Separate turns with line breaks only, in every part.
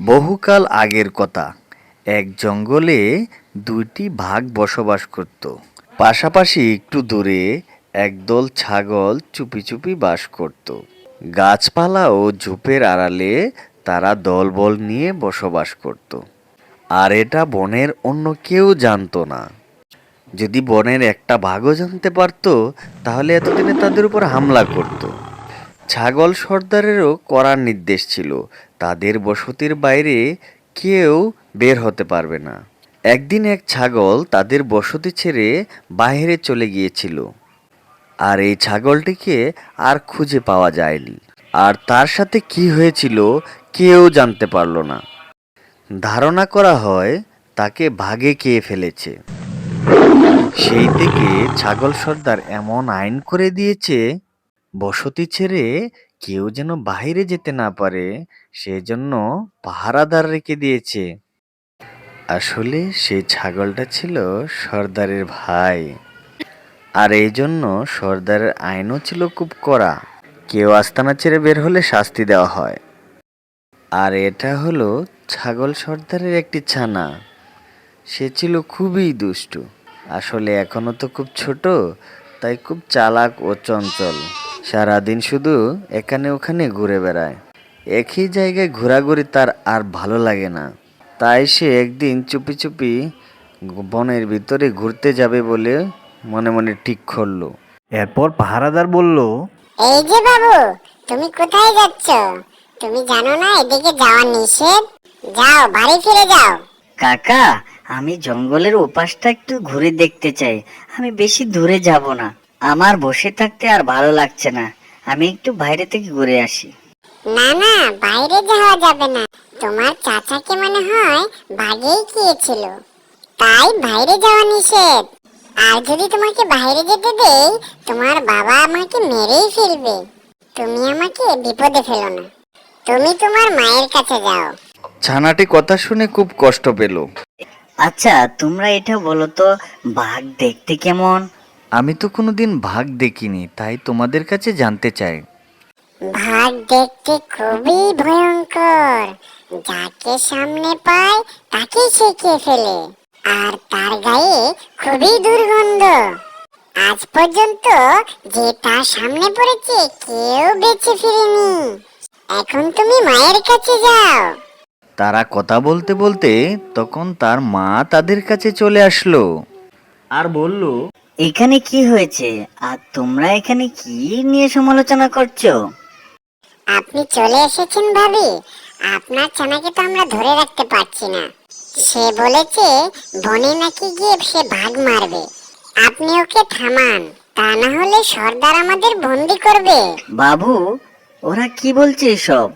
বহুকাল আগের কথা। এক জঙ্গলে দুইটি ভাগ বসবাস করত। পাশাপাশি একটু দূরে একদল ছাগল চুপি চুপি বাস করত। গাছপালা ও ঝোপের আড়ালে তারা দলবল নিয়ে বসবাস করত। আর এটা বনের অন্য কেউ জানতো না। যদি বনের একটা ভাগও জানতে পারতো, তাহলে এতদিনে তাদের উপর হামলা করতো। ছাগল সর্দারেরও করার নির্দেশ ছিল। তাদের বসতির বাইরে কেউ বের হতে পারবে না। একদিন এক ছাগল তাদের বসতি ছেড়ে বাইরে চলে গিয়েছিল। আর এই ছাগলটিকে আর খুঁজে পাওয়া যায়নি। আর তার সাথে কি হয়েছিল কেউ জানতে পারল না। ধারণা করা হয় তাকে ভাগে খেয়ে ফেলেছে। সেই থেকে ছাগল সর্দার এমন আইন করে দিয়েছে বসতি ছেড়ে কেউ যেন বাইরে যেতে না পারে, সেজন্য পাহারাদার রেখে দিয়েছে। আসলে সেই ছাগলটা ছিল সর্দারের ভাই। আর এই জন্য সর্দারের আইনও ছিল খুব কড়া। কেউ আস্তানা ছেড়ে বের হলে শাস্তি দেওয়া হয়। আর এটা হলো ছাগল সর্দারের একটি ছানা। সে ছিল খুবই দুষ্টু। আসলে এখনও তো খুব ছোট, তাই খুব চালাক ও চঞ্চল। সারাদিন শুধু এখানে ওখানে ঘুরে বেড়ায়। একই জায়গায় ঘোরাঘুরি তার আর ভালো লাগে না। তাই সে একদিন চুপি চুপি বনের ভিতরে ঘুরতে যাবে বলে মনে মনে ঠিক করল। এরপর পাহারাদার বলল
এই যে বাবু তুমি কোথায় যাচ্ছ? তুমি জানো না এদিকে যাওয়া নিষেধ? যাও বাড়ি ফিরে যাও।
কাকা আমি জঙ্গলের ওপাশটা একটু ঘুরে দেখতে চাই। আমি বেশি দূরে যাব না। আমার বসে থাকতে আর ভালো লাগছে না। আমি একটু বাইরে থেকে ঘুরে আসি।
না না বাইরে যাওয়া যাবে না। তোমার চাচাকে মনে হয় ভাগেই গিয়েছিল। তাই বাইরে যাওয়া নিষেধ। আর যদি তোমাকে বাইরে যেতে দেই তোমার বাবা আমাকে মেরেই ফেলবে। তুমি আমাকে বিপদে ফেলো না। তুমি তোমার মায়ের কাছে যাও।
ছানাটি কথা শুনে খুব কষ্ট পেল।
আচ্ছা তোমরা এটা বলো তো বাঘ দেখতে কেমন?
আমি তো কোনোদিন ভাগ দেখিনি তাই তোমাদের কাছে জানতে চাই।
ভাগ দেখতে খুবই ভয়ঙ্কর। যাকে সামনে পায় তাকে সে খেয়ে ফেলে। আর তার গায়ে খুবই দুর্গন্ধ। আজ পর্যন্ত যে তার সামনে পড়েছে কেউ বেঁচে ফিরেনি। এখন তুমি মায়ের কাছে যাও।
তারা কথা বলতে বলতে তখন তার মা তাদের কাছে চলে আসলো। আর বলল
এখানে কি হয়েছে? আর তোমরা এখানে কি নিয়ে সমালোচনা করছ?
আপনি চলে এসেছেন ভাবি। আপনার ছানাকে তো আমরা ধরে রাখতে পারছি না। সে বলেছে বনে নাকি গিয়ে সে ভাগ মারবে। আপনি ওকে থামান তা না হলে সর্দার আমাদের বন্দি করবে।
বাবু ওরা কি বলছে এসব?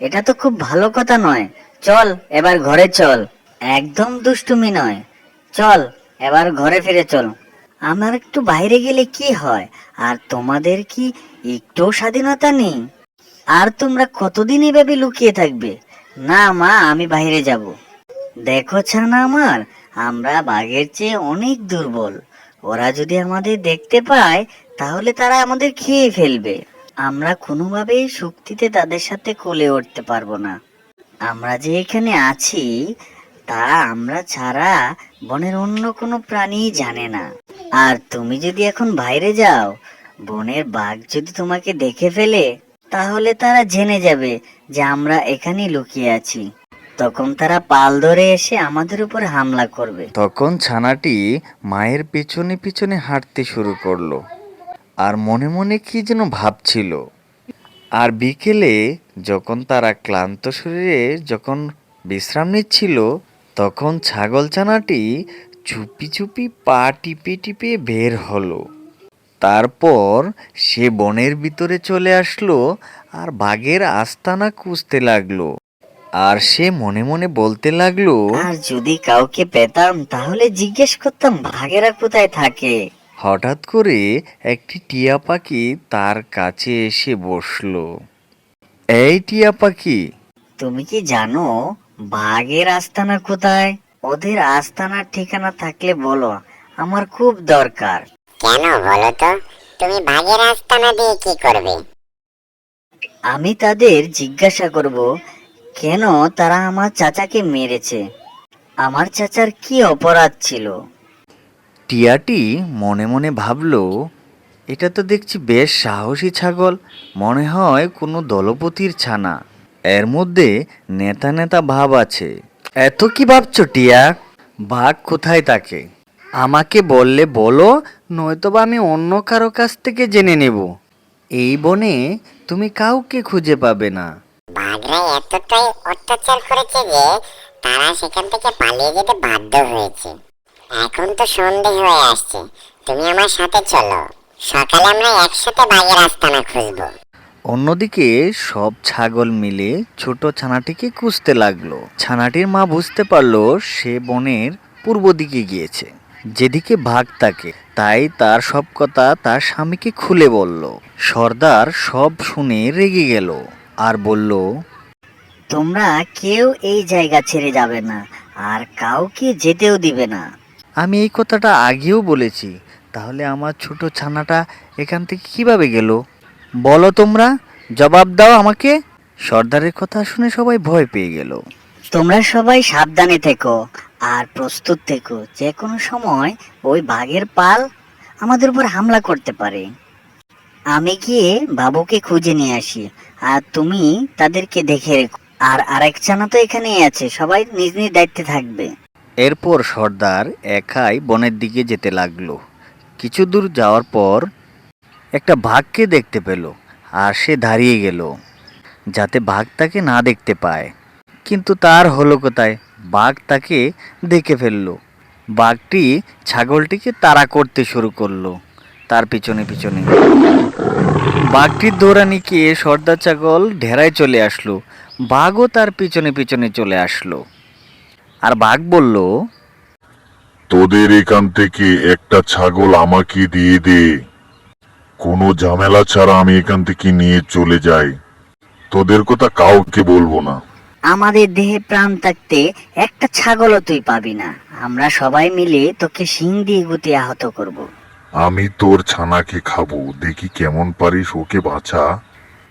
এটা তো খুব ভালো কথা নয়। চল এবার ঘরে চল। একদম দুষ্টুমি নয়। চল এবার ঘরে ফিরে চল। আমার একটু বাইরে গেলে কি হয়? আর তোমাদের কি একটু স্বাধীনতা নেই? আর তোমরা কতদিন এভাবে লুকিয়ে থাকবে? না মা, আমি বাইরে যাব। দেখো ছানা আমার, আমরা বাঘের চেয়ে অনেক দুর্বল। ওরা যদি আমাদের দেখতে পায়, তাহলে তারা আমাদের খেয়ে ফেলবে। আমরা কোনোভাবেই শক্তিতে তাদের সাথে কোলে উঠতে পারব না। আমরা যে এখানে আছি তা আমরা ছাড়া বনের অন্য কোনো প্রাণী জানে না। আর তুমি যদি এখন বাইরে যাও, বনের বাঘ যদি তোমাকে দেখে ফেলে, তাহলে তারা জেনে যাবে যে আমরা এখানেই লুকিয়ে আছি। তখন তারা পাল ধরে এসে আমাদের উপর হামলা করবে।
তখন ছানাটি মায়ের পিছনে পিছনে হাঁটতে শুরু করল, আর মনে মনে কি যেন ভাবছিল। আর বিকেলে যখন তারা ক্লান্ত শরীরে যখন বিশ্রাম নিচ্ছিল তখন ছাগল ছানাটি চুপি চুপি পা টিপে টিপে বের হলো। তারপর সে বনের ভিতরে চলে আসলো আর বাঘের আস্তানা খুঁজতে লাগল। আর সে মনে মনে বলতে লাগল
আর যদি কাউকে পেতাম তাহলে জিজ্ঞেস করতাম ভাগেরা কোথায় থাকে?
হঠাৎ করে একটি টিয়া পাখি তার কাছে এসে বসল। এই টিয়া পাখি
তুমি কি জানো বাঘের আস্তানা কোথায়? ওদের আস্তানার ঠিকানা থাকলে বলো আমার খুব দরকার।
কেন বলো তো? তুমি বাঘের আস্তানা দিয়ে কি করবে?
আমি তাদের জিজ্ঞাসা করব কেন তারা আমার চাচাকে মেরেছে? আমার চাচার কি অপরাধ ছিল?
টিয়াটি মনে মনে ভাবলো এটা তো দেখছি বেশ সাহসী ছাগল মনে হয় কোনো দলপতির ছানা। এর মধ্যে নেতা নেতা ভাব আছে। এত কি ভাবছ, টিয়া? বাঘ কোথায় থাকে আমাকে বললে বলো, নয়তোবা আমি অন্য কারও কাছ থেকে জেনে নেব। এই বনে তুমি কাউকে খুঁজে পাবে না।
বাঘরা এতটাই অত্যাচার করেছে তারা সেখান হয়েছে। এখন তো সন্ধে হয়ে আসছে। তুমি আমার সাথে চলো। সকালে আমরা একসাথে বাঘের আস্তানা খুঁজবো।
অন্যদিকে সব ছাগল মিলে ছোট ছানাটিকে খুঁজতে লাগল। ছানাটির মা বুঝতে পারল সে বনের পূর্ব দিকে গিয়েছে। যেদিকে ভাগ থাকে তাই তার সব কথা তার স্বামীকে খুলে বলল। সর্দার সব শুনে রেগে গেল আর বলল
তোমরা কেউ এই জায়গা ছেড়ে যাবে না আর কাউকে যেতেও দিবে না।
আমি এই কথাটা আগেও বলেছি। তাহলে আমার ছোট ছানাটা এখান থেকে কীভাবে গেল? বলো তোমরা জবাব দাও আমাকে। সর্দারের কথা শুনে সবাই ভয় পেয়ে গেল।
তোমরা সবাই সাবধানে থেকো আর প্রস্তুত থেকো। যে কোনো সময় ওই বাঘের পাল আমাদের উপর হামলা করতে পারে। আমি গিয়ে বাবুকে খুঁজে নিয়ে আসি আর তুমি তাদেরকে দেখে রেখো। আর আরেক চানা তো এখানেই আছে সবাই নিজ নিজ দায়িত্বে থাকবে।
এরপর সর্দার একাই বনের দিকে যেতে লাগল। কিছু দূর যাওয়ার পর একটা বাঘকে দেখতে পেল আর সে দাঁড়িয়ে গেল, যাতে বাঘ তাকে না দেখতে পায়। কিন্তু তার হলো কোথায়? বাঘ তাকে দেখে ফেলল। বাঘটি ছাগলটিকে তাড়া করতে শুরু করল তার পিছনে পিছনে। বাঘটির দৌড়ানিকে সর্দার ছাগল ঢেরায় চলে আসলো। বাঘও তার পিছনে পিছনে চলে আসলো। আর বাঘ বলল,
তোদের এখান থেকে একটা ছাগল আমাকে দিয়ে দে। কোনো ঝামেলা ছাড়া আমি এখান থেকে নিয়ে চলে যাই। তোদের কথা কাউকে বলব না।
আমাদের দেহে প্রাণ থাকতে একটা ছাগলও তুই পাবি না। আমরা সবাই মিলে তোকে শিং দিয়ে গুতে আহত করব।
আমি তোর ছানাকে খাব। দেখি কেমন পারিস ওকে বাঁচা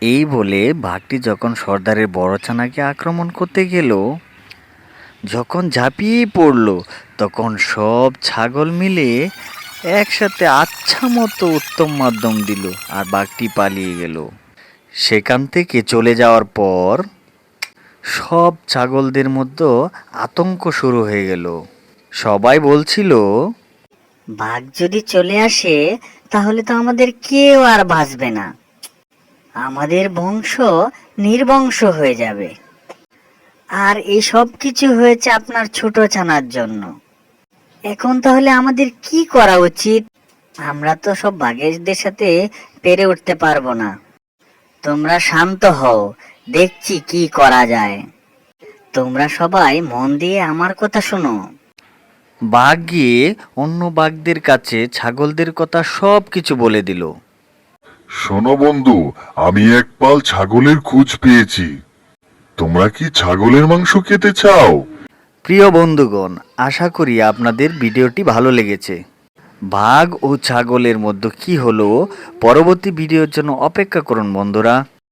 এই বলে বাঘটি যখন সর্দারের বড় ছানাকে আক্রমণ করতে গেল যখন ঝাঁপিয়ে পড়ল তখন সব ছাগল মিলে একসাথে আচ্ছা মতো উত্তম মাধ্যম দিল আর বাঘটি পালিয়ে গেল। সেখান থেকে চলে যাওয়ার পর সব ছাগলদের মধ্যে আতঙ্ক শুরু হয়ে গেল। সবাই বলছিল,
বাঘ যদি চলে আসে, তাহলে তো আমাদের কেউ আর বাঁচবে না। আমাদের বংশ নির্বংশ হয়ে যাবে। আর এই সব কিছু হয়েছে আপনার ছোট ছানার জন্য। এখন তাহলে আমাদের কি করা উচিত? আমরা তো সব বাঘেরদের সাথে পেরে উঠতে পারব না। তোমরা শান্ত হও দেখছি কি করা যায়। তোমরা সবাই মন দিয়ে আমার কথা শোনো।
বাঘ গিয়ে অন্য বাঘদের কাছে ছাগলদের কথা সব কিছু বলে দিল।
শোনো বন্ধু আমি এক পাল ছাগলের খোঁজ পেয়েছি। তোমরা কি ছাগলের মাংস খেতে চাও?
প্রিয় বন্ধুগণ, আশা করি আপনাদের ভিডিওটি ভালো লেগেছে। বাঘ ও ছাগলের মধ্যে কি হলো, পরবর্তী ভিডিওর জন্য অপেক্ষা করুন বন্ধুরা।